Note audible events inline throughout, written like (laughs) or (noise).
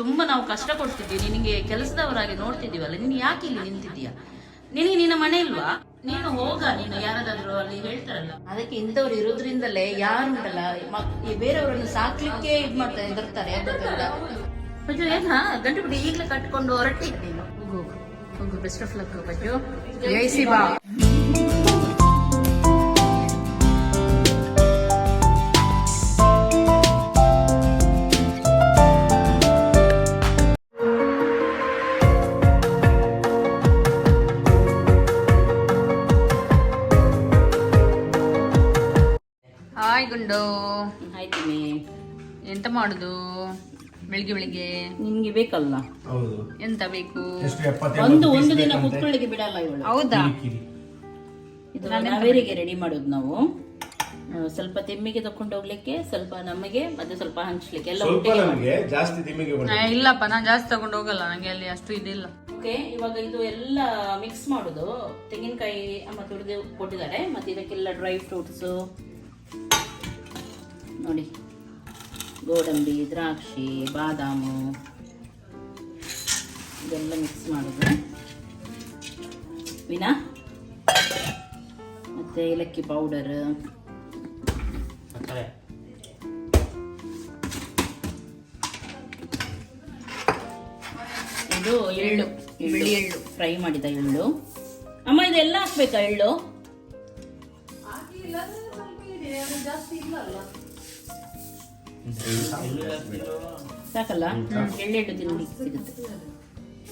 ತುಂಬಾ ನಾವು ಕಷ್ಟ ಕೊಡ್ತಿದ್ವಿ ನಿನಗೆ ಕೆಲಸದವರಾಗಿ ನೋಡ್ತಿದ್ದೀವಲ್ಲ, ನೀನು ಯಾಕೆ ಇಲ್ಲಿ ನಿಂತಿದ್ದೀಯಾ? ನಿನಗೆ ನಿನ್ನ ಮನೆ ಇಲ್ವಾ? ನೀನು ಹೋಗ, ನೀನು ಯಾರಾದ್ರೂ ಅಲ್ಲಿ ಹೇಳ್ತಾರಲ್ಲ. ಅದಕ್ಕೆ ಇಂಥವ್ರು ಇರೋದ್ರಿಂದಲೇ ಯಾರು ಉಂಟಲ್ಲ ಬೇರೆಯವರನ್ನು ಸಾಕ್ಲಿಕ್ಕೆ ಇದ್ ಮಾಡ್ತಾರೆ ಬರ್ತಾರೆ ಪಜ್ಜು ಏನ? ಗಂಟು ಬಿಡಿ, ಈಗಲೇ ಕಟ್ಕೊಂಡು ಹೊರಟಿದ್ದೀನಿ ಹೋಗು ಹೋಗು ಬೆಸ್ಟ್ ಆಫ್ ಲಕ್ ಪಜ್ಜು ಜೈ ಶಿವ ಹಾಯ್ ಗುಂಡು ಆಯ್ತೀನಿ ಎಂತ ಮಾಡುದು? ಬೆಳಿಗ್ಗೆ ಬೆಳಿಗ್ಗೆ? ನಿಮ್ಗೆ ಬೇಕಲ್ಲ? ಹೌದು. ಎಂತ ಬೇಕು? ಒಂದು ಒಂದು ದಿನ ಕುತ್ಕೊಳ್ಳಿಕ್ಕೆ ಬಿಡಲ್ಲ ಇವಳು. ಹೌದಾ? ಇದು ನಾವೇರಿಗೆ ರೆಡಿ ಮಾಡೋದು ನಾವು. ಸ್ವಲ್ಪ ತೆಮ್ಮಿಗೆ ತಕೊಂಡು ಹೋಗ್ಲಿಕ್ಕೆ ಸ್ವಲ್ಪ ನಮಗೆ ಮತ್ತೆ ಸ್ವಲ್ಪ ಹಂಚ್ಲಿಕ್ಕೆ. ಎಲ್ಲ ಸ್ವಲ್ಪ ನಮಗೆ ಜಾಸ್ತಿ ತಿಮ್ಮಿಗೆ ಆ, ಇಲ್ಲಪ್ಪ ನಾನು ಜಾಸ್ತಿ ತಗೊಂಡು ಹೋಗಲ್ಲ. ನಂಗೆ ಅಲ್ಲಿ ಅಷ್ಟು ಇದಿಲ್ಲ. ಓಕೆ ಇವಾಗ ಇದು ಎಲ್ಲ ಮಿಕ್ಸ್ ಮಾಡುದು. ತೆಂಗಿನಕಾಯಿ ಅಮ್ಮ ತುಡಿದು ಕೊಟ್ಟಿದ್ದಾರೆ ಮತ್ತೆ ಇದಕ್ಕೆಲ್ಲ ಡ್ರೈ ಫ್ರೂಟ್ಸು ನೋಡಿ. ಗೋಡಂಬಿ ದ್ರಾಕ್ಷಿ ಬಾದಾಮು ಇದೆಲ್ಲ ಮಿಕ್ಸ್ ಮಾಡುದು. ವಿನಾ? ಮತ್ತು ಏಲಕ್ಕಿ ಪೌಡರ್ ಇದು ಎಳ್ಳು ಬಿಳಿ ಎಳ್ಳು. ಫ್ರೈ ಮಾಡಿದ ಎಳ್ಳು. ಅಮ್ಮ ಇದೆಲ್ಲ ಹಾಕ್ಬೇಕಾ ಎಳ್ಳು? ಸಾಕಲ್ಲ? ಎಳ್ಳೆಳ್ಳು ತಿನ್ನಿ ಸಿಗುತ್ತೆ.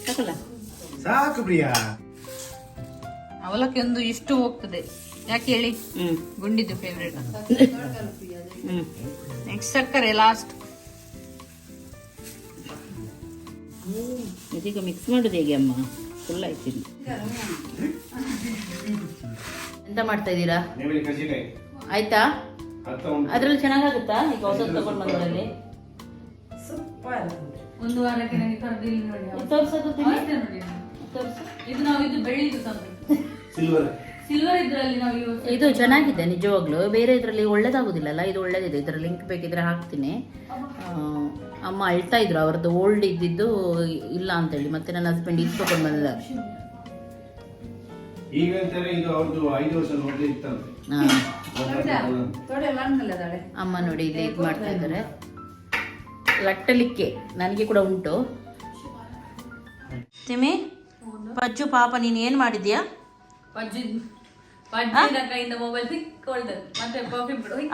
ಸಾಕಲ್ಲ? ಸಾಕು ಪ್ರಿಯಾ. ಅವಲಕ್ಕಿ ಒಂದು ಇಷ್ಟು ಹೋಗ್ತದೆ. ಯಾಕೆ ಹೇಳಿ? ಗುಂಡಿದ್ದು ಫೇವ್ರೇಟ್ ನೆಕ್ಸ್ಟ್ ಸಕ್ಕರೆ ಲಾಸ್ಟ್ ಇದೀಗ ಮಿಕ್ಸ್ ಮಾಡುದು ಹೇಗೆ ಅಮ್ಮ? ಫುಲ್ ಆಯ್ತು. ಎಂತ ಮಾಡ್ತಾ ಇದ್ದೀರಾ? ಆಯ್ತಾ? ಅದ್ರಲ್ಲಿ ಚೆನ್ನಾಗಾಗುತ್ತಾ? ಈಗ ಹೊಸದು ತಗೊಂಡ್ ಬಂದ್ರಲ್ಲಿ? ಒಂದು ವಾರಕ್ಕೆ ನನಗೆ ಕರೆದಿಲ್ಲ ನೋಡಿ ತೋರ್ಸೋದು ತಿನ್ನಿ? ನೋಡಿ ತೋರ್ಸು. ಇದು ನಾವು ಇದು ಬೆಳ್ಳಿದು ತಂದು. ಸಿಲ್ವರ್ ಸಿಲ್ವರ್ ಇದ್ರಲ್ಲಿ ನಾವು ಇದು ಚೆನ್ನಾಗಿದೆ ನಿಜವಾಗ್ಲು. ಬೇರೆ ಇದರಲ್ಲಿ ಒಳ್ಳೇದಾಗೋದಿಲ್ಲಲ್ಲ? ಇದು ಒಳ್ಳೇದಿದೆ. ಇದರ ಲಿಂಕ್ ಬೇಕಿದ್ರೆ ಹಾಕ್ತೀನಿ. ಅಮ್ಮ ಅಳ್ತಾ ಇದ್ರು. ಅವ್ರದ್ದು ಓಲ್ಡ್ ಇದ್ದಿದ್ದು ಇಲ್ಲ ಅಂತೇಳಿ. ಮತ್ತೆ ನನ್ನ ಹಸ್ಬೆಂಡ್ ಇದು ತಗೊಂಡ್ ಬಂದಿದ್ದಾರೆ. ಈಗ ಅಂತಾರೆ ಇದು ಅವ್ರದ್ದು ಐದು ವರ್ಷ ನೋಡ್ಲಿ ಇತ್ತಂತೆ. ಹಾ. ಅಮ್ಮ ನೋಡಿ ಇಲ್ಲಿ ಇದು ಮಾಡ್ತಾ ಇದ್ದಾರೆ ಲಟ್ಟಲಿಕ್ಕೆ ನನಗೆ ಕೂಡ ಉಂಟು. ತಿಮ್ಮಿ ಪಜ್ಜು ಪಾಪ ನೀನು ಏನು ಮಾಡಿದ್ಯಾ?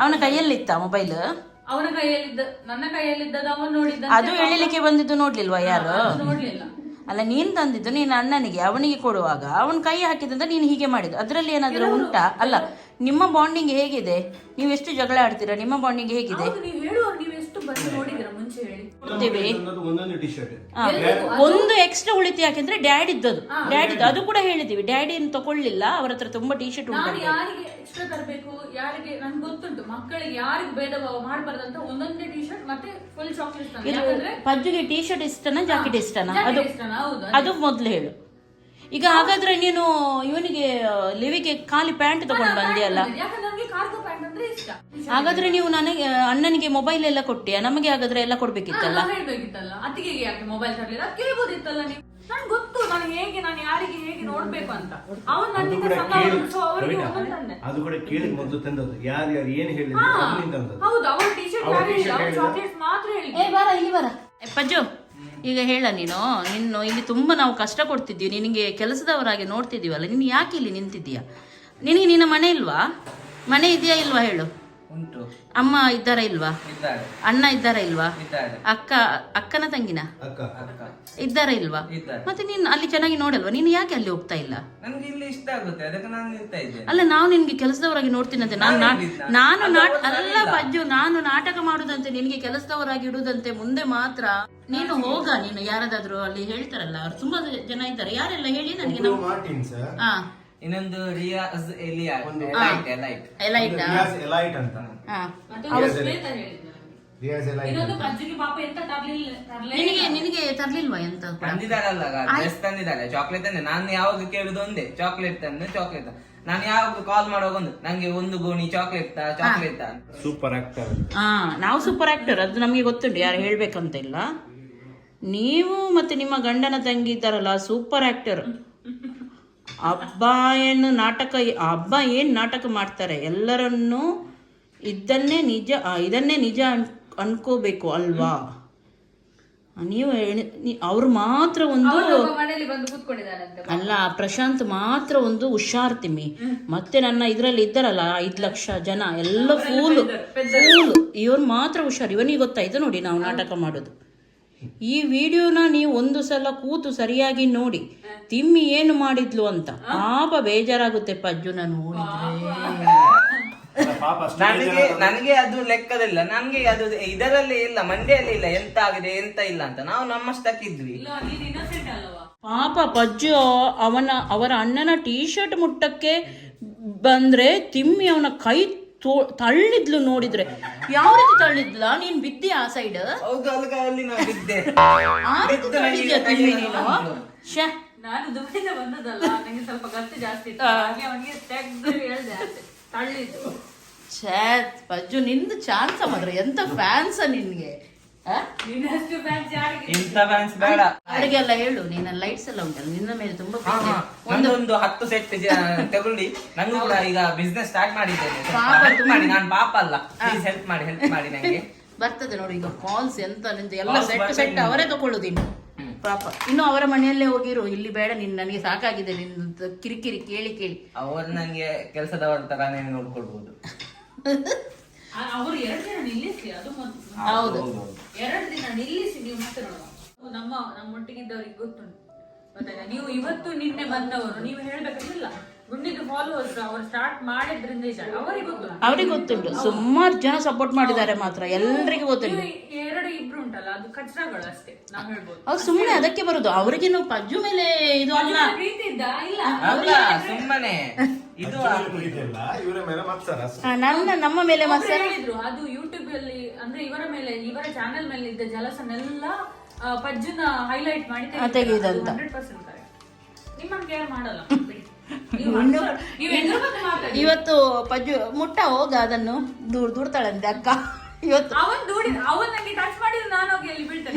ಅವನ ಕೈಯಲ್ಲಿತ್ತ ಮೊಬೈಲ್ ಅವನ ಕೈಯಲ್ಲಿದ್ದ ನನ್ನ ಕೈಯಲ್ಲಿದ್ದ ಅದು ಎಳಿಲಿಕ್ಕೆ ಬಂದಿದ್ದು ನೋಡ್ಲಿಲ್ವಾ ಯಾರು? ನೋಡ್ಲಿಲ್ಲ. ಅಲ್ಲ ನೀನ್ ತಂದಿದ್ದು ನೀನು ಅಣ್ಣನಿಗೆ ಅವನಿಗೆ ಕೊಡುವಾಗ ಅವನ ಕೈ ಹಾಕಿದಂತ ನೀನು ಹೀಗೆ ಮಾಡಿದ್ದು. ಅದರಲ್ಲಿ ಏನಾದರೂ ಉಂಟಾ? ಅಲ್ಲ ನಿಮ್ಮ ಬಾಂಡಿಂಗ್ ಹೇಗಿದೆ? ನೀವು ಎಷ್ಟು ಜಗಳ ಆಡ್ತೀರಾ? ನಿಮ್ಮ ಬಾಂಡಿಂಗ್ ಹೇಗಿದೆ? ಕೊಡ್ತೀವಿ. ಒಂದೊಂದು ಟಿ ಶರ್ಟ್ ಒಂದು ಎಕ್ಸ್ಟ್ರಾ ಉಳಿತು ಯಾಕೆಂದ್ರೆ ಡ್ಯಾಡಿದ್ದದು ಡ್ಯಾಡಿದ್ದು ಅದು ಕೂಡ ಹೇಳಿದೀವಿ ಡ್ಯಾಡಿ ಏನು ತಗೊಳ್ಳಿಲ್ಲ. ಅವ್ರ ಹತ್ರ ತುಂಬಾ ಟಿ ಶರ್ಟ್ ನಾನು ಉಂಟು ಯಾರಿಗೆ ಎಕ್ಸ್ಟ್ರಾ ತರಬೇಕು? ಯಾರಿಗೆ ನನ್ಗೆ ಗೊತ್ತುಂಟು. ಮಕ್ಕಳಿಗೆ ಯಾರಿಗೆ ಭೇದ ಭಾವ ಮಾಡಬಾರ್ದಂತ ಒಂದೊಂದೇ ಟಿ ಶರ್ಟ್ ಮತ್ತೆ ಫುಲ್ ಚಾಕ್ಲೇಟ್ ತಂದೆ ಯಾಕಂದ್ರೆ ಪಜ್ಜುಗೆ ಟಿ ಶರ್ಟ್ ಇಷ್ಟನಾ ಜಾಕೆಟ್ ಇಷ್ಟನಾ? ಅದು jacket ಇಷ್ಟನಾ? ಹೌದು ಅದು ಮೊದ್ಲು ಹೇಳು. ಈಗ ಹಾಗಾದ್ರೆ ನೀನು ಇವನಿಗೆ ಲಿವಿಗೆ ಖಾಲಿ ಪ್ಯಾಂಟ್ ತಗೊಂಡು ಬಂದಿಯಲ್ಲ? ಯಾಕಂದ್ರೆ ಹಾಗಾದ್ರೆ ನೀವು ನನಗೆ ಅಣ್ಣನಿಗೆ ಮೊಬೈಲ್ ಎಲ್ಲ ಕೊಟ್ಟಿಯಾ? ನಮಗೆ ಹಾಗಾದ್ರೆ ಎಲ್ಲ ಕೊಡ್ಬೇಕಿತ್ತಲ್ಲ? ಹೇಳ್ಬೇಕಿತ್ತಲ್ಲ. ಅತ್ತಿಗೆಗೆ ಯಾಕೆ ಮೊಬೈಲ್ ತರಲಿಲ್ಲ? ಕೇಳ್ಬೋದಿತ್ತಲ್ಲ ನೀವು? ನನ್ಗೆ ಗೊತ್ತು ನಾನು ಹೇಗೆ ನಾನು ಯಾರಿಗೆ ಹೇಗೆ ನೋಡ್ಬೇಕು ಅಂತ. ಅವನು ನನ್ನಿಂದ ಸಣ್ಣ ಸೊ ಅವರಿಗೆ ತಂದೆ. ಅದು ಕೂಡ ಕೇಳಿ ಮೊದಲು ತಂದದ್ದು. ಯಾರು ಯಾರು ಏನು ಹೇಳಿದ್ರು? ಅಲ್ಲಿಂದ ತಂದದ್ದು. ಹೌದು ಅವ್ರ ಟಿ ಶರ್ಟ್ ಯಾರು ಹೇಳಿಲ್ಲ ಹೇಳಿಲ್ಲ. ಚಾಕ್ಲೇಟ್ಸ್ ಮಾತ್ರ ಹೇಳಿ ಏ ಬಾರ ಇಲ್ಲಿ ಬಾರ. ಪಜ್ಜು ಈಗ ಹೇಳ ನೀನು. ನಿನ್ನ ಇಲ್ಲಿ ತುಂಬಾ ನಾವು ಕಷ್ಟ ಕೊಡ್ತಿದ್ದೀವಿ ನಿನಗೆ ಕೆಲಸದವರಾಗಿ ನೋಡ್ತಿದ್ದೀವಲ್ಲ. ನೀನು ಯಾಕೆ ಇಲ್ಲಿ ನಿಂತಿದ್ದೀಯಾ? ನಿನಗೆ ನಿನ್ನ ಮನೆ ಇಲ್ವಾ? ಮನೆ ಇದೆಯಾ ಇಲ್ವಾ ಹೇಳು? ಉಂಟು. ಅಮ್ಮ ಇದ್ದಾರ ಇಲ್ವಾ? ಇದ್ದಾರೆ. ಅಣ್ಣ ಇದ್ದಾರ ಇಲ್ವಾ? ಇದ್ದಾರೆ. ಅಕ್ಕ ಅಕ್ಕನ ತಂಗಿನ? ಅಕ್ಕ. ಅಕ್ಕ. ಇದ್ದಾರ ಇಲ್ವಾ? ಇದ್ದಾರೆ. ಮತ್ತೆ ನೀನು ಅಲ್ಲಿ ಚೆನ್ನಾಗಿ ನೋಡಲ್ವಾ? ನೀನು ಯಾಕೆ ಅಲ್ಲಿ ಹೋಗ್ತಾ ಇಲ್ಲ? ನನ್ಗೆ ಇಲ್ಲಿ ಇಷ್ಟ ಆಗುತ್ತೆ ಅದಕ್ಕೆ ನಾನು ನಿಲ್ತಾ ಇದ್ದೇನೆ. ಅಲ್ಲ ನಾವು ನಿನ್ಗೆ ಕೆಲಸದವರಾಗಿ ನೋಡ್ತೀನಂತೆ ನಾನು ನಾ- ನಾನು ನಾಟ್ ಅಲ್ಲ. ಪಜ್ಜು ನಾನು ನಾಟಕ ಮಾಡುದಂತೆ ನಿನ್ಗೆ ಕೆಲಸದವರಾಗಿ ಇಡುದಂತೆ ಮುಂದೆ ಮಾತ್ರ. ನೀನು ಹೋಗ ನೀನು ಯಾರದಾದ್ರೂ ಅಲ್ಲಿ ಹೇಳ್ತಾರಲ್ಲ ಅವ್ರು ತುಂಬಾ ಜನ ಇದ್ದಾರೆ. ಯಾರೆಲ್ಲ ಹೇಳಿ ನನಗೆ ನಾವು ಮಾರ್ಟಿನ್ಸ್ ಹಾ ಇನ್ನೊಂದು ರಿಯಾಸ್ ಎಲಿಯಾ ಒಂದು- ಎಲೈಟ್ ಎಲೈಟ್ ರಿಯಾಜ್ ಅಂತ. ರಿಯಾಜ್ ಎಲೈಟ್ ಇನ್ನೊಂದು ಅಂತ. ಪಜ್ಜಿಗೆ ಪಾಪ ಎಂತ ತರ್ಲಿಲ್ಲ ತರ್ಲೇ ನಿನಗೆ ನಿನಗೆ ತರ್ಲಿಲ್ವಾ ಎಂತ? ತಂದಿದಾರಲ್ಲ ಡ್ರೆಸ್ ತಂದಿದ್ದಾರೆ. ಚಾಕ್ಲೇಟ್ ತಂದೆ. ನಾನು ಯಾವಾಗ ಕೇಳುದು ಒಂದೇ? ಚಾಕ್ಲೇಟ್ ತಂದು ಚಾಕ್ಲೇಟ್ ನಾನು ಯಾವಾಗ ಕಾಲ್ ಮಾಡುವಾಗ ಒಂದು ನಂಗೆ ಒಂದು ಗೋಣಿ ಚಾಕ್ಲೇಟ್ ತಾ ಚಾಕ್ಲೇಟ್ ಸೂಪರ್ ಆಕ್ಟರ್ ಹಾ ನಾವು ಸೂಪರ್ ಆಕ್ಟರ್ ಅದು ನಮಗೆ ಗೊತ್ತುಂಟು. ಯಾರು ಹೇಳ್ಬೇಕಂತ ಇಲ್ಲ. ನೀವು ಮತ್ತೆ ನಿಮ್ಮ ಗಂಡನ ತಂಗಿ ಇದ್ದಾರಲ್ಲ ಸೂಪರ್ ಆಕ್ಟರ್ ಹಬ್ಬ ಏನು ನಾಟಕ ಹಬ್ಬ ಏನು ನಾಟಕ ಮಾಡ್ತಾರೆ? ಎಲ್ಲರನ್ನೂ ಇದನ್ನೇ ನಿಜ ಇದನ್ನೇ ನಿಜ ಅನ್ ಅನ್ಕೋಬೇಕು ಅಲ್ವಾ? ನೀವು ಅವ್ರು ಮಾತ್ರ ಒಂದು ಅಲ್ಲ ಪ್ರಶಾಂತ್ ಮಾತ್ರ ಒಂದು ಹುಷಾರ್ ತಿಮ್ಮಿ. ಮತ್ತೆ ನನ್ನ ಇದ್ರಲ್ಲಿ ಇದ್ದಾರಲ್ಲ ಐದ್ ಲಕ್ಷ ಜನ ಎಲ್ಲ ಫೂಲ್ ಫೂಲ್ ಇವ್ರು ಮಾತ್ರ ಹುಷಾರ್. ಇವನಿಗೆ ಗೊತ್ತಾಯ್ತು ನೋಡಿ ನಾವು ನಾಟಕ ಮಾಡೋದು. ಈ ವಿಡಿಯೋನ ನೀವು ಒಂದು ಸಲ ಕೂತು ಸರಿಯಾಗಿ ನೋಡಿ. ತಿಮ್ಮಿ ಏನು ಮಾಡಿದ್ಲು ಅಂತ. ಪಾಪ ಬೇಜಾರಾಗುತ್ತೆ ಪಜ್ಜುನ ನಾನು ಪಾಪ ನನಗೆ ನನಗೆ ಅದು ಲೆಕ್ಕದಿಲ್ಲ ನನಗೆ ಅದು ಇದರಲ್ಲಿ ಇಲ್ಲ ಮಂಡ್ಯಲ್ಲಿ ಇಲ್ಲ. ಎಂತ ಆಗಿದೆ ಎಂತ ಇಲ್ಲ ಅಂತ. ನಾವು ನಮ್ಮಷ್ಟಕ್ಕಿದ್ವಿ. ಪಾಪ ಪಜ್ಜು ಅವನ ಅವರ ಅಣ್ಣನ ಟೀ ಶರ್ಟ್ ಮುಟ್ಟಕ್ಕೆ ಬಂದ್ರೆ ತಿಮ್ಮಿ ಅವನ ಕೈ ತೋ- ತಳ್ಳಿದ್ಲು ನೋಡಿದ್ರೆ. ಯಾವ ರೀತಿ ತಳ್ಳಿದ್ಲ? ನೀನ್ ಬಿದ್ದಿ ಆ ಸೈಡ್ ಹೌದು ಅಲ್ಲಿ ನಾವು ಬಿದ್ದೆ. ಆ ರೀತಿ ತಳ್ಳಿದ್ಯಾ ತಿಮ್ಮಿ ನೀನು? ಶ್ಯಾ. ನಾನು ದುಬೈಯಿಂದ ಬಂದದಲ್ಲ ನಂಗೆ ಸ್ವಲ್ಪ ಗತ್ತು ಜಾಸ್ತಿ ಇತ್ತು. ಹಾಗೆ ಅವನಿಗೆ ತೆಗ್ದು ಹೇಳ್ದೆ ಅಷ್ಟೇ ತಳ್ಳಿದ್ದು. ಛೇ ಪಜ್ಜು ನಿಂದು ಚಾನ್ಸ ಮಾತ್ರ. ಎಂತ ಫ್ಯಾನ್ಸ ನಿನ್ಗೆ? ಆ? ನಿನ್ನಷ್ಟು ಫ್ಯಾನ್ಸ್ ಯಾರಿಗೆ? ಇಂಥ ಫ್ಯಾನ್ಸ್ ಬೇಡ. ಅವರಿಗೆಲ್ಲ ಹೇಳು ನಿನ್ನ ಲೈಟ್ಸ್ ಎಲ್ಲ ಉಂಟಲ್ಲ ನಿನ್ನ ಮೇಲೆ ತುಂಬಾ ಹಾ, ಪ್ರೀತಿ. ಹಾ. ನಂದೊಂದು ಹತ್ತು ಸೆಟ್ ತಗೊಳ್ಳಿ. ನಂಗೂ ಕೂಡ ಈಗ ಬಿಸ್ನೆಸ್ ಸ್ಟಾರ್ಟ್ ಮಾಡಿದ್ದೇನೆ. ಪಾಪ help ಮಾಡಿ ನಾನು ಪಾಪ ಅಲ್ಲ. ಪ್ಲೀಸ್ ಹೆಲ್ಪ್ ಮಾಡಿ ಹೆಲ್ಪ್ ಮಾಡಿ ನಂಗೆ. ಬರ್ತದೆ ನೋಡಿ ಈಗ ಕಾಲ್ಸ್ ಎಂತ ನಿಂದು ಎಲ್ಲ Calls ಸೆಟ್ ಬರ್ತದೆ. ಸೆಟ್ ಅವರೇ ತಗೊಳ್ಳುದು ಇನ್ನು. ಪಾಪ. ಇನ್ನು ಅವರ ಮನೆಯಲ್ಲೇ ಹೋಗಿರು. ಇಲ್ಲಿ ಬೇಡ ನಿನ್ ನನಗೆ ಸಾಕಾಗಿದೆ. ನಿನ್ನ ಕಿರಿಕಿರಿ ಕೇಳಿ ಕೇಳಿ. ಅವರು ನಂಗೆ ಕೆಲಸದವರ ತರಾನೇ ನೋಡ್ಕೊಳ್ಬಹುದು ಅವರು ಎರಡು ದಿನ ನಿಲ್ಲಿಸಿ ಅದು. ಹೌದು ಎರಡು ದಿನ ನಿಲ್ಲಿಸಿ ನೀವು ಮತ್ತೆ ನೋಡುವ ನಮ್ಮ ನಮ್ಮೊಟ್ಟಿಗಿದ್ದವ್ರಿಗೆ ಗೊತ್ತುಂಟು. ಗೊತ್ತಾಯ್ತಾ ನೀವು ಇವತ್ತು ನಿನ್ನೆ ಬಂದವರು ನೀವು ಹೇಳ್ಬೇಕಂತಿಲ್ಲ ಫಾಲೋವರ್ಸ್ ಅವರು ಸ್ಟಾರ್ಟ್ ಮಾಡಿದ್ರಿಂದ ಈ. ಅವರಿಗೆ ಗೊತ್ತುಂಟು? ಅವ್ರಿಗೆ ಗೊತ್ತುಂಟು. ಸುಮಾರು ಜನ ಸಪೋರ್ಟ್ ಮಾಡಿದ್ದಾರೆ ಮಾತ್ರ. ಎಲ್ರಿಗೂ ಗೊತ್ತುಂಟು. ಎರಡು ಇಬ್ರು ಉಂಟಲ್ಲ ಅದು ಕಚರಗಳು ಅಷ್ಟೇ ನಾವು ಹೇಳ್ಬೋದು. ಅವ್ರು ಸುಮ್ಮನೆ ಅದಕ್ಕೆ ಬರುದು. ಅವ್ರಿಗೇನು ಪಜ್ಜು ಮೇಲೆ ಇದು ಅಲ್ಲ. ಅದನ್ನ ಪ್ರೀತಿ ಇದ್ದ? ಇಲ್ಲ. ಅಲ್ಲ ಸುಮ್ಮನೆ. ಇದು ಇದೆಲ್ಲ ಇವರ ಮೇಲೆ ಮತ್ಸರ ಆ, ನನ್ನ ನಮ್ಮ ಮೇಲೆ ಮತ್ಸರ. ಹೇಳಿದ್ರು ಅದು ಯೂಟ್ಯೂಬ್ ಅಲ್ಲಿ ಅಂದ್ರೆ ಇವರ ಮೇಲೆ ಇವರ ಚಾನೆಲ್ ಮೇಲೆ ಇದ್ದ ಜಲಸನ್ನೆಲ್ಲ ಆ, ಪಜ್ಜುನ ಹೈಲೈಟ್ ಮಾಡಿ ತೆಗೆದಂತ ಹಂಡ್ರೆಡ್ ಪರ್ಸೆಂಟ್ ಮಾಡಲ್ಲ? (laughs) ಇವತ್ತು ಪಜ್ಜು ಮುಟ್ಟ ಹೋಗ ಅದನ್ನು ದೂರ ದೂಡ್ತಾಳಂತೆ ಅಕ್ಕ. ಇವತ್ತು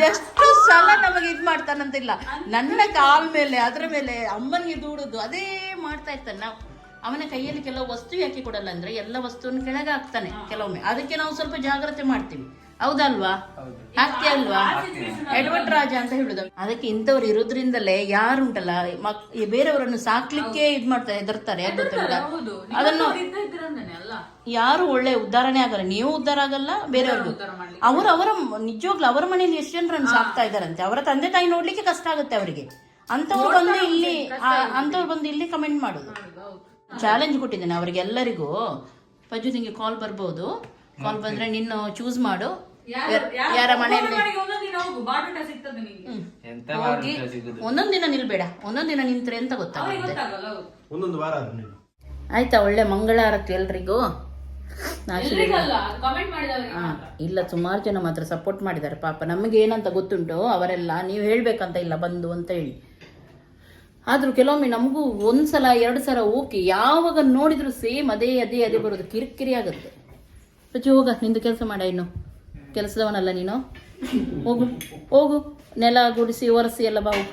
ಎಷ್ಟು ಸಲ ನಮಗೆ ಇದ್ ಮಾಡ್ತಾನಂತಿಲ್ಲ. ನನ್ನ ಕಾಲ್ ಮೇಲೆ ಅದ್ರ ಮೇಲೆ ಅಮ್ಮನಿಗೆ ದೂಡುದು ಅದೇ ಮಾಡ್ತಾ ಇರ್ತಾನೆ ನಾವು. ಅವನ ಕೈಯಲ್ಲಿ ಕೆಲವು ವಸ್ತು ಯಾಕೆ ಕೊಡಲ್ಲ ಅಂದ್ರೆ ಎಲ್ಲ ವಸ್ತುವನ್ನು ಕೆಳಗೆ ಹಾಕ್ತಾನೆ ಕೆಲವೊಮ್ಮೆ. ಅದಕ್ಕೆ ನಾವು ಸ್ವಲ್ಪ ಜಾಗ್ರತೆ ಮಾಡ್ತೀವಿ. ಹೌದಲ್ವಾ? ಹಾಕ್ತಿ ಅಲ್ವಾ? ಎಡ್ವರ್ಡ್ ರಾಜ ಅಂತ ಹೇಳುದು ಅದಕ್ಕೆ ಇಂಥವ್ರು ಇರೋದ್ರಿಂದಲೇ ಯಾರುಂಟಲ್ಲ ಮಕ್ ಬೇರೆಯವರನ್ನು ಸಾಕ್ಲಿಕ್ಕೆ ಇದ್ ಮಾಡ್ತಾರೆ ಹೆದರ್ತಾರೆ ಅದನ್ನು ಯಾರು ಒಳ್ಳೆ ಉದ್ಧಾರಣೆ ಆಗಲ್ಲ. ನೀವು ಉದ್ಧಾರ ಆಗಲ್ಲ ಬೇರೆಯವ್ರಿಗೂ. ಅವರು ಅವರ ನಿಜವಾಗ್ಲೂ ಅವರ ಮನೆಯಲ್ಲಿ ಎಷ್ಟು ಜನರನ್ನು ಸಾಕ್ತಾ ಇದಾರಂತೆ ಅವರ ತಂದೆ ತಾಯಿ ನೋಡ್ಲಿಕ್ಕೆ ಕಷ್ಟ ಆಗುತ್ತೆ ಅವರಿಗೆ. ಅಂತವ್ರು ಬಂದು ಇಲ್ಲಿ ಅಂತವ್ರು ಬಂದು ಇಲ್ಲಿ ಕಮೆಂಟ್ ಮಾಡುದು. ಚಾಲೆಂಜ್ ಕೊಟ್ಟಿದ್ದೇನೆ ಅವರಿಗೆಲ್ಲರಿಗೂ. ಪಜು ನಿಂಗೆ ಕಾಲ್ ಬರ್ಬೋದು. ಕಾಲ್ ಬಂದ್ರೆ ನಿನ್ನ ಚೂಸ್ ಮಾಡು. ಯಾರ್- ಒಂದೊಂದು ದಿನ ಹೋಗು ಒಂದೊಂದ್ ನಿಲ್ಬೇಡ. ಒಂದೊಂದ್ ದಿನ ನಿಂತ್ರೆ ಅಂತ ಗೊತ್ತಾಗುತ್ತೆ? ಒಂದೊಂದು ವಾರ ಆಯ್ತಾ ಒಳ್ಳೆ ಮಂಗಳಾರತಿ ಎಲ್ರಿಗೂ? ಇಲ್ಲ ಸುಮಾರು ಜನ ಮಾತ್ರ ಸಪೋರ್ಟ್ ಮಾಡಿದ್ದಾರೆ. ಪಾಪ ನಮಗೆ ಏನಂತ ಗೊತ್ತುಂಟು? ಅವರೆಲ್ಲ ನೀವು ಹೇಳ್ಬೇಕಂತ ಇಲ್ಲ ಬಂದು ಅಂತ ಹೇಳಿ. ಆದ್ರೂ ಕೆಲವೊಮ್ಮೆ ನಮಗೂ ಒಂದ್ಸಲ ಎರಡು ಸಲ ಓಕೆ ಯಾವಾಗ ನೋಡಿದ್ರು ಸೇಮ್ ಅದೇ ಅದೇ ಅದೇ ಬರೋದು. ಕಿರಿಕಿರಿ ಆಗುತ್ತೆ. ಪಚ್ಚಿ ಹೋಗ ನಿಂದು ಕೆಲಸ ಮಾಡ ಇನ್ನು. ಕೆಲಸದವನಲ್ಲ ನೀನು? ಹೋಗು ಹೋಗು ನೆಲ ಗುಡಿಸಿ ಒರೆಸಿ ಎಲ್ಲ ಬಾವು.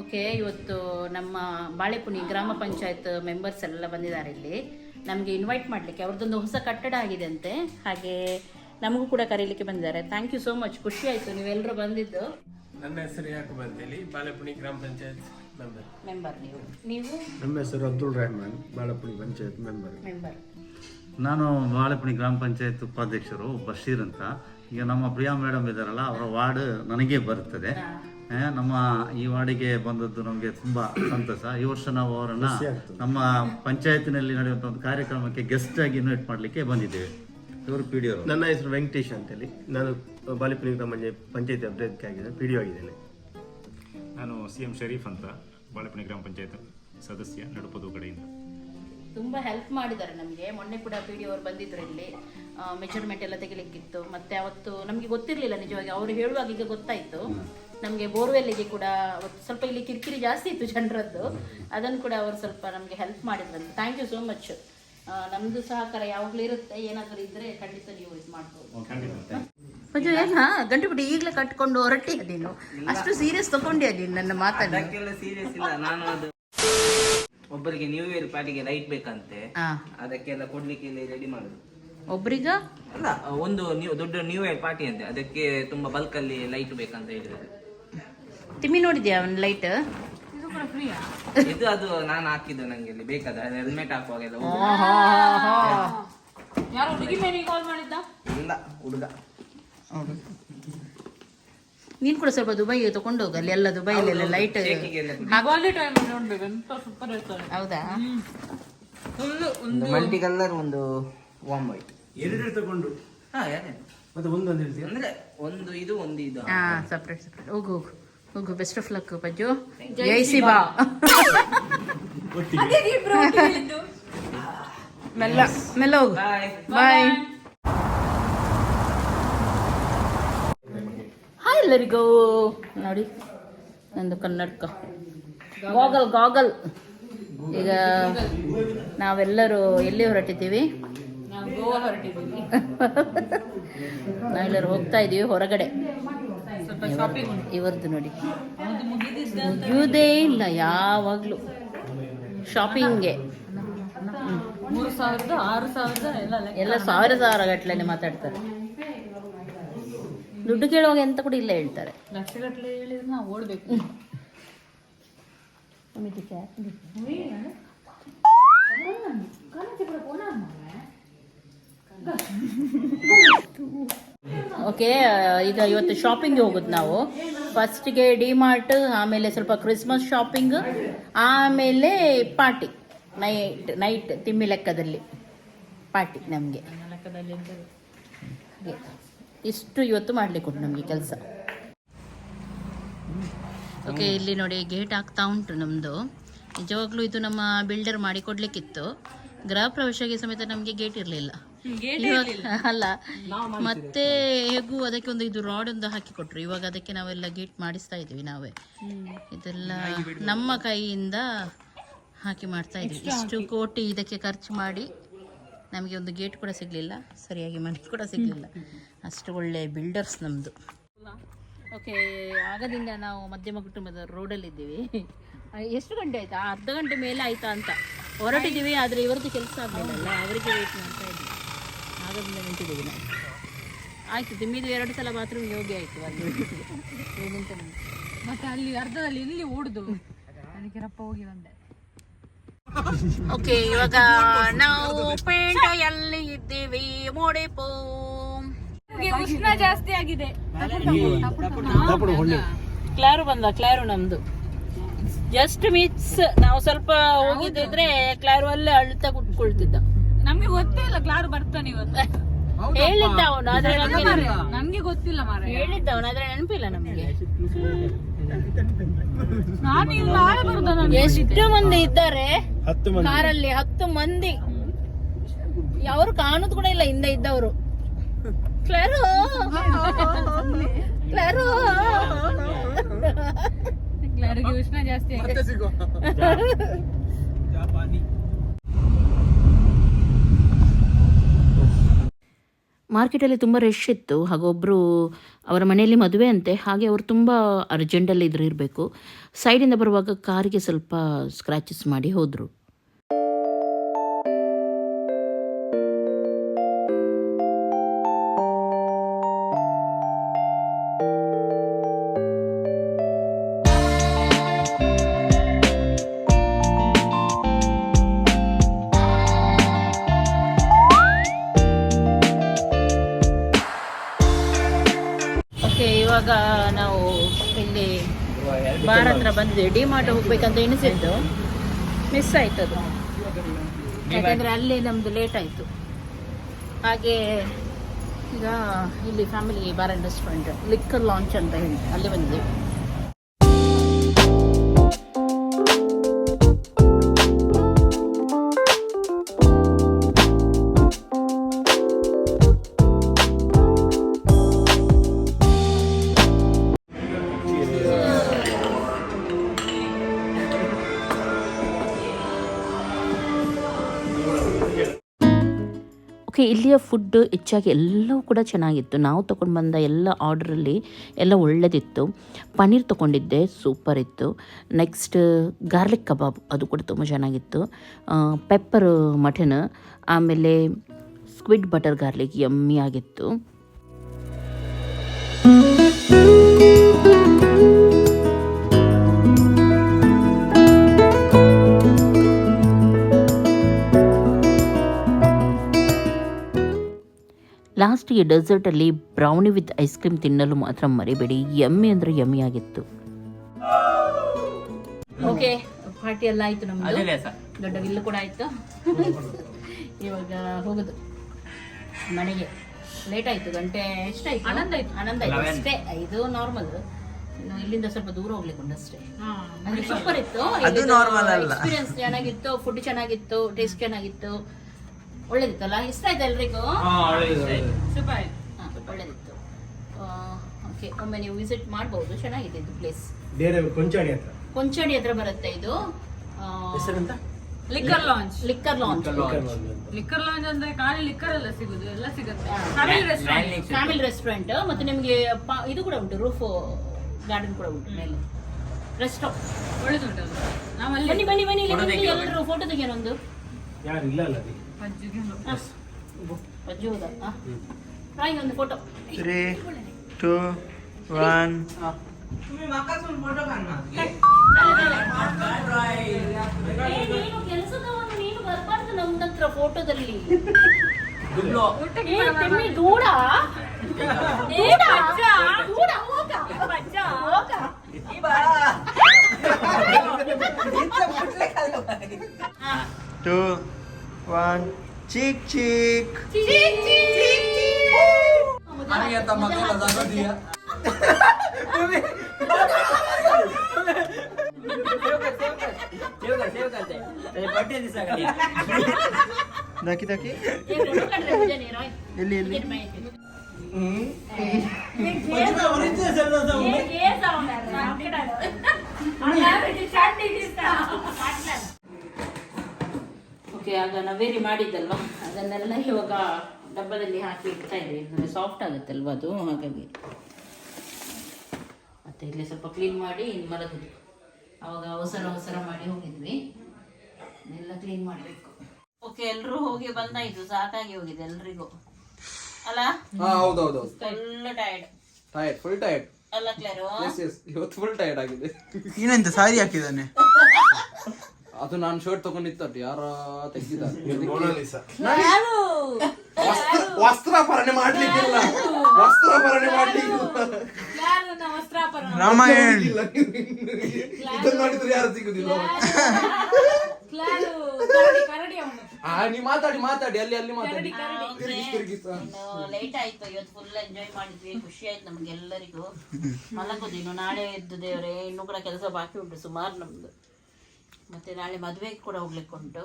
ಓಕೆ ಇವತ್ತು ನಮ್ಮ ಬಾಳೆಪುಣಿ ಗ್ರಾಮ ಪಂಚಾಯತ್ ಮೆಂಬರ್ಸ್ ಎಲ್ಲ ಬಂದಿದ್ದಾರೆ ಇಲ್ಲಿ. ನಮಗೆ ಇನ್ವೈಟ್ ಮಾಡಲಿಕ್ಕೆ ಅವ್ರದ್ದೊಂದು ಹೊಸ ಕಟ್ಟಡ ಆಗಿದೆ ಅಂತೆ ಹಾಗೆ ನಮಗೂ ಕೂಡ ಕರೀಲಿಕ್ಕೆ ಬಂದಿದ್ದಾರೆ. ಥ್ಯಾಂಕ್ ಯು ಸೋ ಮಚ್ ಖುಷಿ ಆಯಿತು ನೀವೆಲ್ಲರೂ ಬಂದಿದ್ದು. ನನ್ನ ಹೆಸರು ಯಾಕೆ ಅಂತೇಳಿ ಬಾಳೆಪುಣಿ ಗ್ರಾಮ ಪಂಚಾಯತ್ ಮೆಂಬರ್ ಮೆಂಬರ್ ನೀವು. ನೀವು? ನಮ್ಮ ಹೆಸರು ಅಬ್ದುಲ್ ರೆಹಮಾನ್ ಬಾಳೆಪುಣಿ ಪಂಚಾಯತ್ ಮೆಂಬರ್ ಮೆಂಬರ್ ನಾನು ಬಾಳೆಪುಣಿ ಗ್ರಾಮ ಪಂಚಾಯತ್ ಉಪಾಧ್ಯಕ್ಷರು ಬಶೀರ್ ಅಂತ ಈಗ ನಮ್ಮ ಪ್ರಿಯಾ ಮೇಡಮ್ ಇದ್ದಾರಲ್ಲ ಅವರ ವಾರ್ಡ್ ನನಗೆ ಬರ್ತದೆ ಆ, ನಮ್ಮ ಈ ವಾರ್ಡಿಗೆ ಬಂದದ್ದು ನಮಗೆ ತುಂಬಾ ಸಂತಸ ಈ ವರ್ಷ ನಾವು ಅವರನ್ನ ನಮ್ಮ ಪಂಚಾಯತಿನಲ್ಲಿ ನಡೆಯುವಂಥ ಒಂದು ಕಾರ್ಯಕ್ರಮಕ್ಕೆ ಗೆಸ್ಟ್ ಆಗಿ ಇನ್ವೈಟ್ ಮಾಡ್ಲಿಕ್ಕೆ ಬಂದಿದ್ದೇವೆ. ಇವರು ಪಿ ಡಿ ಅವರು. ನನ್ನ ಹೆಸರು ವೆಂಕಟೇಶ್ ಅಂತೇಳಿ. ನಾನು ಬಾಲಿಪುರಿ ಗ್ರಾಮ ಪಂಚಾಯತ್ ಪಂಚಾಯತಿ ಅಭಿವೃದ್ಧಿ ಆಗಿದೆ ಪಿ ಡಿ ಆಗಿದ್ದೇನೆ. ನಾನು ಸಿ ಎಂ ಶರೀಫ್ ಅಂತ ಬಾಳೆಪಣಿ ಗ್ರಾಮ ಪಂಚಾಯತ್ ಸದಸ್ಯ ನಡುಪದು ಕಡೆಯಿಂದ. ತುಂಬಾ ಹೆಲ್ಪ್ ಮಾಡಿದ್ದಾರೆ ನಮಗೆ. ಮೊನ್ನೆ ಕೂಡ ಪಿ ಡಿ ಅವರು ಬಂದಿದ್ರು ಇಲ್ಲಿ. ಮೆಜರ್ಮೆಂಟ್ ಎಲ್ಲ ತೆಗಿಲಿಕ್ಕಿತ್ತು. ಮತ್ತೆ ಅವತ್ತು ನಮಗೆ ಗೊತ್ತಿರಲಿಲ್ಲ ನಿಜವಾಗಿ. ಅವರು ಹೇಳುವಾಗ ಈಗ ಗೊತ್ತಾಯಿತು ನಮಗೆ ಬೋರ್ವೆಲ್ಲಿಗೆ ಕೂಡ ಸ್ವಲ್ಪ ಇಲ್ಲಿ ಕಿರಿಕಿರಿ ಜಾಸ್ತಿ ಇತ್ತು ಜನರದ್ದು. ಅದನ್ನು ಕೂಡ ಅವರು ಸ್ವಲ್ಪ ನಮಗೆ ಹೆಲ್ಪ್ ಮಾಡಿದ್ರಂತೆ. ಥ್ಯಾಂಕ್ ಯು ಸೋ ಮಚ್ ನಮ್ಮದು ಸಹಕಾರ ಯಾವಾಗಲೂ ಇರುತ್ತೆ. ಏನಾದರೂ ಇದ್ದರೆ ಖಂಡಿತ ನೀವು ಇದು ಮಾಡ್ಬೋದು. ಮಂಜು ಏನ ಗಂಟು ಬಿಟ್ಟು ಈಗಲೇ ಕಟ್ಕೊಂಡು ಹೊರಟಿಯ ನೀನು. ಅಷ್ಟು ಸೀರಿಯಸ್ ತಗೊಂಡಿಯ ನೀನು ನನ್ನ ಮಾತನ್ನು. ಅದಕ್ಕೆಲ್ಲ ಸೀರಿಯಸ್ ಇಲ್ಲ. ನಾನು ಅದು ಒಬ್ಬರಿಗೆ ನ್ಯೂ ಇಯರ್ ಪಾರ್ಟಿಗೆ ಲೈಟ್ ಬೇಕಂತೆ. ಹಾ ಅದಕ್ಕೆಲ್ಲ ಕೊಡ್ಲಿಕ್ಕೆ ಇಲ್ಲಿ ರೆಡಿ ಮಾಡುದು. ಒಬ್ರಿಗ? ಅಲ್ಲ ಒಂದು ನ್ಯೂ ದೊಡ್ಡ ನ್ಯೂ ಇಯರ್ ಪಾರ್ಟಿ ಅಂತೆ. ಅದಕ್ಕೆ ತುಂಬಾ ಬಲ್ಕ್ ಅಲ್ಲಿ ಲೈಟ್ ಬೇಕಂತ ಹೇಳಿದ್ರು. ತಿಮ್ಮಿ ನೋಡಿದ್ಯಾ ಒಂದು ಲೈಟ್ ಇದು ಕೂಡ ಫ್ರೀಯಾ ಇದು ಅದು ನಾನು ಹಾಕಿದ್ದು ನಂಗೆ ಇಲ್ಲಿ ಬೇಕಾದ ಹೆಲ್ಮೆಟ್ ಹಾಕುವಾಗೆಲ್ಲ ಯಾರು ಹುಡುಗಿ ಮೇಲೆ ಕಾಲ್ ಮಾಡಿದ್ದ? ಇಲ್ಲ ಹುಡುಗ. ನೀನ್ ಕೂಡ ಸ್ವಲ್ಪ ದುಬೈಗೆ ತಗೊಂಡು ಹೋಗು ಅಲ್ಲಿ ಎಲ್ಲ ದುಬೈಲೆಲ್ಲ ಲೈಟ್ ಹೌದಾ ಫುಲ್ ಒಂದು ಮಲ್ಟಿ ಕಲರ್ ಒಂದು ವಾಮ್ ವೈಟ್ ಎರಡು ತಗೊಂಡು. ಹಾ ಯಾರೇ ಮತ್ತೆ ಒಂದೊಂದು ಅಂದ್ರೆ ಒಂದು ಇದು ಒಂದು ಇದು. ಹಾ ಸಪ್ರೇಟ್ ಸಪ್ರೇಟ್ ಹೋಗು ಹೋಗು. ಹೋಗು ಬೆಸ್ಟ್ ಆಫ್ ಲಕ್ ಬಜ್ಜು ಜೈ ಶಿವಾ ಮೆಲ್ಲ ಮೆಲ್ಲ ಹೋಗು ಬಾಯ್ ಹಾಯ್ ಎಲ್ಲರಿಗೂ ನೋಡಿ ನಂದು ಕನ್ನಡಕ. ಗಾಗಲ್ ಗಾಗಲ್ ಈಗ ನಾವೆಲ್ಲರೂ ಎಲ್ಲಿ ಹೊರಟಿದ್ದೀವಿ? ನಾವು ಗೋವಾ ಹೊರಟಿದ್ದೀವಿ. ನಾವೆಲ್ಲರೂ ಹೋಗ್ತಾ ಇದ್ದೀವಿ ಹೊರಗಡೆ. ಇವರದ್ದು ನೋಡಿ ಅದು ಮುಗಿಯುವುದೇ ಇಲ್ಲ ಯಾವಾಗಲೂ ಶಾಪಿಂಗ್ಗೆ ಮೂರು ಸಾವಿರದ ಆರು ಸಾವಿರದ ಎಲ್ಲ ಸಾವಿರ ಸಾವಿರ ಗಟ್ಟಲೆ ಮಾತಾಡ್ತಾರೆ ದುಡ್ಡು ಕೇಳುವಾಗ ಎಂತ ಕೂಡ ಇಲ್ಲ ಹೇಳ್ತಾರೆ ಲಕ್ಷಗಟ್ಟಲೆ ಹೇಳಿದ್ರೆ ನಾವು ಓಡ್ಬೇಕು ಓಕೆ ಈಗ ಇವತ್ತು ಶಾಪಿಂಗ್ ಹೋಗೋದು ನಾವು. ಫಸ್ಟ್ಗೆ ಡಿ ಮಾರ್ಟ್ ಆಮೇಲೆ ಸ್ವಲ್ಪ ಕ್ರಿಸ್ಮಸ್ ಶಾಪಿಂಗ್ ಆಮೇಲೆ ಪಾರ್ಟಿ ನೈಟ್ ನೈಟ್ ತಿಮ್ಮಿ ಲೆಕ್ಕದಲ್ಲಿ. ಪಾರ್ಟಿ ನಮಗೆ. ಇಷ್ಟು ಇವತ್ತು ಮಾಡ್ಲಿಕ್ಕೆ ಉಂಟು ನಮಗೆ ಕೆಲಸ. ಓಕೆ, ಇಲ್ಲಿ ನೋಡಿ ಗೇಟ್ ಆಗ್ತಾ ಉಂಟು ನಮ್ಮದು ನಿಜವಾಗ್ಲೂ ಇದು ನಮ್ಮ ಬಿಲ್ಡರ್ ಮಾಡಿ ಕೊಡಲಿಕ್ಕಿತ್ತು ಗೃಹ ಪ್ರವೇಶಕ್ಕೆ ಸಮೇತ ನಮಗೆ ಗೇಟ್ ಇರಲಿಲ್ಲ. ಅಲ್ಲ ಮತ್ತೆ ಹೇಗೂ ಅದಕ್ಕೆ ಒಂದು ಇದು ರಾಡ್ ಒಂದು ಹಾಕಿ ಕೊಟ್ರು ಇವಾಗ ಅದಕ್ಕೆ ನಾವೆಲ್ಲ ಗೇಟ್ ಮಾಡಿಸ್ತಾ ಇದೀವಿ ನಾವೇ. ಇದೆಲ್ಲ ನಮ್ಮ ಕೈಯಿಂದ ಹಾಕಿ ಮಾಡ್ತಾ ಇದೀವಿ ಇಷ್ಟು ಕೋಟಿ ಇದಕ್ಕೆ ಖರ್ಚು ಮಾಡಿ ನಮಗೆ ಒಂದು ಗೇಟ್ ಕೂಡ ಸಿಗಲಿಲ್ಲ. ಸರಿಯಾಗಿ ಮನೆ ಕೂಡ ಸಿಗಲಿಲ್ಲ. ಅಷ್ಟು ಒಳ್ಳೆ ಬಿಲ್ಡರ್ಸ್ ನಮ್ಮದು ಓಕೆ ಆಗದಿಂದ ನಾವು ಮಧ್ಯಮ ಕುಟುಂಬದ ರೋಡಲ್ಲಿದ್ದೀವಿ ಎಷ್ಟು ಗಂಟೆ ಆಯ್ತಾ? ಅರ್ಧ ಗಂಟೆ ಮೇಲೆ ಆಯ್ತಾ ಅಂತ. ಹೊರಟಿದ್ದೀವಿ ಆದರೆ ಇವರದ್ದು ಕೆಲಸ ಆಗಲಿಲ್ಲ ಅವರಿಗೆ ವೇಟ್ ಮಾಡ್ತಾ ಆಗದಿಂದ ನಿಂತಿದ್ದೀವಿ ನಾವು ಆಯಿತು ತಿಮ್ಮಿದು ಎರಡು ಸಲ ಮಾತ್ರ ಹೋಗಿ ಆಯ್ತು ಅಲ್ಲಿ. ಏನಂತ ಮತ್ತೆ ಅಲ್ಲಿ ಅರ್ಧದಲ್ಲಿ ಇಲ್ಲಿ ಓಡುದು. ಅದಕ್ಕೆ ರಪ್ಪ ಹೋಗಿ ಬಂದೆ. ಓಕೆ ಇವಾಗ ನಾವು ಪೇಂಟೆಯಲ್ಲಿ ಇದ್ದೀವಿ. ಮೋಡಿಪೋ ಉಷ್ಣ ಜಾಸ್ತಿ ಆಗಿದೆ. ಕ್ಲಾರು ಬಂದ ಕ್ಲಾರು ನಮ್ದು. ಜಸ್ಟ್ ಮಿಸ್ ನಾವು ಸ್ವಲ್ಪ ಹೋಗಿದ್ದಿದ್ರೆ ಕ್ಲಾರು ಅಲ್ಲೇ ಅಳ್ತಾ ಕುಟ್ಕೊಳ್ತಿದ್ದ ನಮ್ಗೆ ಗೊತ್ತೇ ಇಲ್ಲ ಕ್ಲಾರು ಬರ್ತಾನೆ ಇವತ್ತು. ಹೇಳಿದ್ದ ಅವನು ಆದ್ರೆ ನಮ್ಗೆ ನಮ್ಗೆ ಗೊತ್ತಿಲ್ಲ ಮಾರ ಹೇಳಿದ್ದ ಅವನು ಆದ್ರೆ ನೆನಪಿಲ್ಲ ನಮ್ಗೆ. ನಾನು ಇಲ್ಲಿ ನಾಳೆ ಬರುದ ನಾನು ಎಷ್ಟು ಮಂದಿ ಇದ್ದಾರೆ? ಹತ್ತು ಮಂದಿ. ಕಾರಲ್ಲಿ ಹತ್ತು ಮಂದಿ. ಅವರು ಕಾಣುದು ಕೂಡ ಇಲ್ಲ ಹಿಂದೆ ಇದ್ದವರು. ಕ್ಲರು. ಕ್ಲರು. ಕ್ಲಾರಿಗೆ ಉಷ್ಣ ಜಾಸ್ತಿ ಆಗಿದೆ. ಮಾರ್ಕೆಟಲ್ಲಿ ತುಂಬ ರಶ್ ಇತ್ತು. ಹಾಗೊಬ್ಬರು ಅವರ ಮನೆಯಲ್ಲಿ ಮದುವೆ ಅಂತೆ. ಹಾಗೆ ಅವರು ತುಂಬ ಅರ್ಜೆಂಟಲ್ಲಿ ಇದ್ರಿರಬೇಕು ಸೈಡಿಂದ ಬರುವಾಗ ಕಾರಿಗೆ ಸ್ವಲ್ಪ ಸ್ಕ್ರ್ಯಾಚಸ್ ಮಾಡಿ ಹೋದರು. ಬಾರ್ ಹತ್ರ ಬಂದಿದ್ದೇವೆ ಡಿ ಮಾರ್ಟ್ ಹೋಗ್ಬೇಕಂತ ಎಣಿಸಿದ್ದು. ಮಿಸ್ ಆಯ್ತು ಅದು ಯಾಕಂದರೆ ಅಲ್ಲಿ ನಮ್ಮದು ಲೇಟ್ ಆಯ್ತು. ಹಾಗೆ ಈಗ ಇಲ್ಲಿ family bar and restaurant liquor launch ಅಂತ ಹೇಳಿ ಅಲ್ಲಿ ಬಂದಿದ್ದೇವೆ. ಓಕೆ ಇಲ್ಲಿಯ ಫುಡ್ ಹೆಚ್ಚಾಗಿ ಎಲ್ಲವೂ ಕೂಡ ಚೆನ್ನಾಗಿತ್ತು. ನಾವು ತೊಗೊಂಡು ಬಂದ ಎಲ್ಲ ಆರ್ಡ್ರಲ್ಲಿ ಎಲ್ಲ ಒಳ್ಳೆದಿತ್ತು. ಪನ್ನೀರ್ ತೊಗೊಂಡಿದ್ದೆ ಸೂಪರ್ ಇತ್ತು. ನೆಕ್ಸ್ಟ್ ಗಾರ್ಲಿಕ್ ಕಬಾಬ್ ಅದು ಕೂಡ ತುಂಬ ಚೆನ್ನಾಗಿತ್ತು. ಪೆಪ್ಪರ್ ಮಟನ್ ಆಮೇಲೆ ಸ್ಕ್ವಿಡ್ ಬಟರ್ ಗಾರ್ಲಿಕ್ ಯಮ್ಮಿ ಆಗಿತ್ತು. ಲಾಸ್ಟಿಗೆ ಡೆಸರ್ಟಲ್ಲಿ ಬ್ರೌನಿ ವಿತ್ ಐಸ್ ಕ್ರೀಮ್ ತಿನ್ನಲು ಮಾತ್ರ ಮರಿಬೇಡಿ. ಎಮ್ಮೆ ಅಂದ್ರೆ ಎಮ್ಮೆ ಆಗಿತ್ತು ಓಕೆ ಪಾರ್ಟಿ ಎಲ್ಲ ಆಯ್ತು ನಮ್ದು. ದೊಡ್ಡ ವಿಲ್ಲು ಕೂಡ ಆಯ್ತು. ಇವಾಗ ಹೋಗುದು. ಮನೆಗೆ. ಲೇಟ್ ಆಯ್ತು ಗಂಟೆ ಎಷ್ಟಾಯ್ತು? ಆನಂದ ಆಯ್ತು. ಆನಂದ ಆಯ್ತು. ಅಷ್ಟೇ ಇದು ನಾರ್ಮಲ್ ಇನ್ನು ಇಲ್ಲಿಂದ ಸ್ವಲ್ಪ ದೂರ ಹೋಗ್ಲಿಕ್ಕೆ ಉಂಟು ಅಷ್ಟೇ ಸೂಪರ್ ಇತ್ತು. ಎಕ್ಸ್ಪೀರಿಯನ್ಸ್ ಚೆನ್ನಾಗಿತ್ತು ಫುಡ್ ಚೆನ್ನಾಗಿತ್ತು ಟೇಸ್ಟ್ ಚೆನ್ನಾಗಿತ್ತು. ಒಳ್ಳೇದಿತ್ತಲ್ಲ? ಇಷ್ಟ ಆಯ್ತಾ ಎಲ್ರಿಗೂ? ಸೂಪರ್ ಒಳ್ಳೇದಿತ್ತು. ಓಕೆ ಒಮ್ಮೆ ನೀವು ವಿಸಿಟ್ ಮಾಡಬಹುದು ಚೆನ್ನಾಗಿದೆ ಇದು ಪ್ಲೇಸ್ ಬೇರೆ ಕೊಂಚಾಡಿ ಹತ್ರ. ಕೊಂಚಡಿ ಹತ್ರ ಬರುತ್ತೆ ಇದು. ಹೆಸರೆಂತ? Liquor launch liquor launch liquor launch ಅಂದ್ರೆ ಖಾಲಿ ಲಿಕ್ಕರ್ ಎಲ್ಲ ಸಿಗುದು? ಎಲ್ಲ ಸಿಗುತ್ತೆ. ಫ್ಯಾಮಿಲಿ ರೆಸ್ಟೋರೆಂಟ್ ಫ್ಯಾಮಿಲಿ ರೆಸ್ಟೋರೆಂಟ್ ಮತ್ತೆ ನಿಮಗೆ ಪ- ಇದು ಕೂಡ ಉಂಟು ರೂಫ್ ಗಾರ್ಡನ್ ಕೂಡ ಉಂಟು ಮೇಲೆ. ರೆಸ್ಟೋರೆಂಟ್ ಒಳ್ಳೆದುಂಟಲ್ಲ ನಾವಲ್ಲಿ ಬನ್ನಿ ಬನ್ನಿ ಬನ್ನಿ ಎಲ್ಲರೂ ಫೋಟೋ ತೆಗಿಯೋಣ ಒಂದು. ಯಾರು ಇಲ್ಲ ಅಲ್ಲ ಡ್ರಾಯಿಂಗ್ ಒಂದು ಫೋಟೋ ತ್ರೀ ಟೂ ಒನ್ ನೀನು ಬರಬಾರ್ದು ಹತ್ರ ಫೋಟೋದಲ್ಲಿ ದೂಡ ದೂಡ ದೂಡ ಹೋಗ ಹೋಗ ಟೂ ಒನ್ ಚೀಕ್ ಚೀಕ್ ದಾಕಿ ದಾಕಿ ಏ, photo ಕಟ್ರೆ ನಿಜ ನೀನು. ಎಲ್ಲಿ ಎಲ್ಲಿ ಟಿಕೆಟ್ ಓಕೆ ಆಗ ನವೇರಿ ಮಾಡಿದ್ದಲ್ವಾ? ಅದನ್ನೆಲ್ಲ ಇವಾಗ ಡಬ್ಬದಲ್ಲಿ ಹಾಕಿ ಇಡ್ತಾ ಇದ್ದೀವಿ ಅಂದರೆ ಸಾಫ್ಟ್ ಆಗುತ್ತಲ್ವ ಅದು? ಹಾಗಾಗಿ. ಮತ್ತೆ ಇಲ್ಲಿ ಸ್ವಲ್ಪ ಕ್ಲೀನ್ ಮಾಡಿ ಇನ್ನು ಮಲಗುದು ಅವಾಗ ಅವಸರ ಅವಸರ ಮಾಡಿ ಹೋಗಿದ್ವಿ. ಎಲ್ಲ ಕ್ಲೀನ್ ಮಾಡಬೇಕು. ಓಕೆ ಎಲ್ಲರೂ ಹೋಗಿ ಬಂದಾಯ್ತು. ಸಾಕಾಗಿ ಹೋಗಿದೆ ಎಲ್ರಿಗೂ. ಅಲ್ಲ? Full tired tired full tired ಅಲ್ಲ ಕ್ಲೇರು? ಎಸ್ ಎಸ್ ಇವತ್ತು ಫುಲ್ ಟೈರ್ಡ್ ಆಗಿದೆ. ಇನ್ನೆಂತ ಸಾರಿ ಹಾಕಿದ್ದಾನೆ? ಅದು ನಾನು ಶರ್ಟ್ ತಗೊಂಡಿತ್ತು ಯಾರ ತೆಗ್ದಿದ್ದಾರೆ? ವಸ್ತ್ರಾಪರಣೆ ಮಾಡ್ಲಿಕ್ಕಿಲ್ಲ. ವಸ್ತ್ರಾಪರಣೆ ಮಾಡ್ಲಿಕ್ಕಿಲ್ಲ. ರಾಮಾಯಣ ಇದನ್ನ ನೋಡಿದ್ರೆ ಯಾರು ಸಿಗುದಿಲ್ಲ? ಆ ನೀ ಮಾತಾಡಿ ಮಾತಾಡಿ ಅಲ್ಲಿ ಅಲ್ಲಿ ಮಾತಾಡಿ. ತಿರುಗಿಸ್ ತಿರುಗಿಸ್ ಲೇಟ್ ಆಯ್ತು ಇವತ್ತು ಫುಲ್ ಎಂಜಾಯ್ ಮಾಡಿದ್ವಿ ಖುಷಿ ಆಯ್ತು ನಮ್ಗೆ ಎಲ್ಲರಿಗೂ. ಮಲಗೋದು ಇನ್ನು ನಾಳೆ ಎದ್ದು ದೇವ್ರೆ ಇನ್ನು ಕೂಡ ಕೆಲಸ ಬಾಕಿ ಉಂಟು ಸುಮಾರು ನಮ್ದು. ಮತ್ತೆ ನಾಳೆ ಮದುವೆಗೆ ಕೂಡ ಹೋಗ್ಲಿಕ್ಕೆ ಉಂಟು.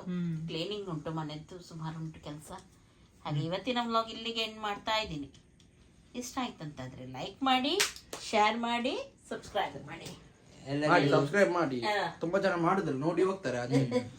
ಕ್ಲೀನಿಂಗ್ ಉಂಟು ಮನೆದ್ದು ಸುಮಾರು ಉಂಟು ಕೆಲಸ. ಹಾಗೆ ಇವತ್ತಿನ ವ್ಲಾಗ್ ಇಲ್ಲಿಗೆ ಎಂಡ್ ಮಾಡ್ತಾ ಇದ್ದೀನಿ. ಇಷ್ಟ ಆಯ್ತಂತಾದ್ರೆ ಲೈಕ್ ಮಾಡಿ ಶೇರ್ ಮಾಡಿ ಸಬ್ಸ್ಕ್ರೈಬ್ ಮಾಡಿ. ಸಬ್ಸ್ಕ್ರೈಬ್ ಮಾಡಿ. ತುಂಬಾ ಜನ ಮಾಡುದಿಲ್ಲ ನೋಡಿ ಹೋಗ್ತಾರೆ ಅದೇ (laughs)